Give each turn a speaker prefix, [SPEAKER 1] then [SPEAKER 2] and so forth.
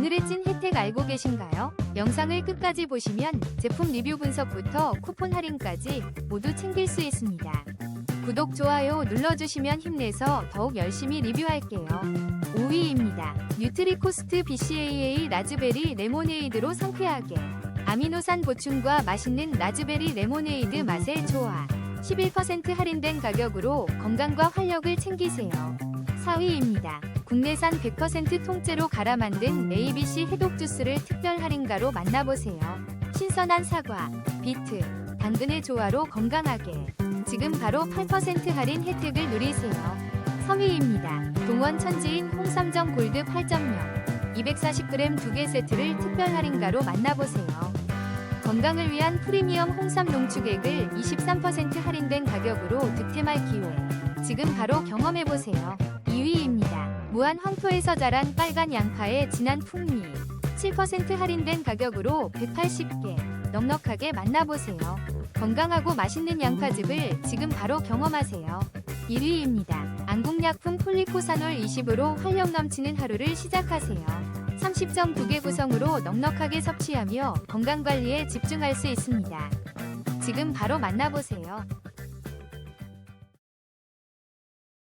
[SPEAKER 1] 오늘의 찐 혜택 알고 계신가요? 영상을 끝까지 보시면 제품 리뷰 분석부터 쿠폰 할인까지 모두 챙길 수 있습니다. 구독, 좋아요 눌러주시면 힘내서 더욱 열심히 리뷰할게요. 5위입니다. 뉴트리코스트 BCAA 라즈베리 레모네이드로 상쾌하게 아미노산 보충과 맛있는 라즈베리 레모네이드 맛의 조화 11% 할인된 가격으로 건강과 활력을 챙기세요. 4위입니다. 국내산 100% 통째로 갈아 만든 ABC 해독 주스를 특별 할인가로 만나보세요. 신선한 사과, 비트, 당근의 조화로 건강하게. 지금 바로 8% 할인 혜택을 누리세요. 3위입니다. 동원 천지인 홍삼정 골드 8.0 240g 2개 세트를 특별 할인가로 만나보세요. 건강을 위한 프리미엄 홍삼 농축액을 23% 할인된 가격으로 득템할 기회. 지금 바로 경험해보세요. 2위입니다. 무한 황토에서 자란 빨간 양파의 진한 풍미. 7% 할인된 가격으로 180개. 넉넉하게 만나보세요. 건강하고 맛있는 양파즙을 지금 바로 경험하세요. 1위입니다. 안국약품 폴리코사놀 20으로 활력 넘치는 하루를 시작하세요. 30.9개 구성으로 넉넉하게 섭취하며 건강관리에 집중할 수 있습니다. 지금 바로 만나보세요.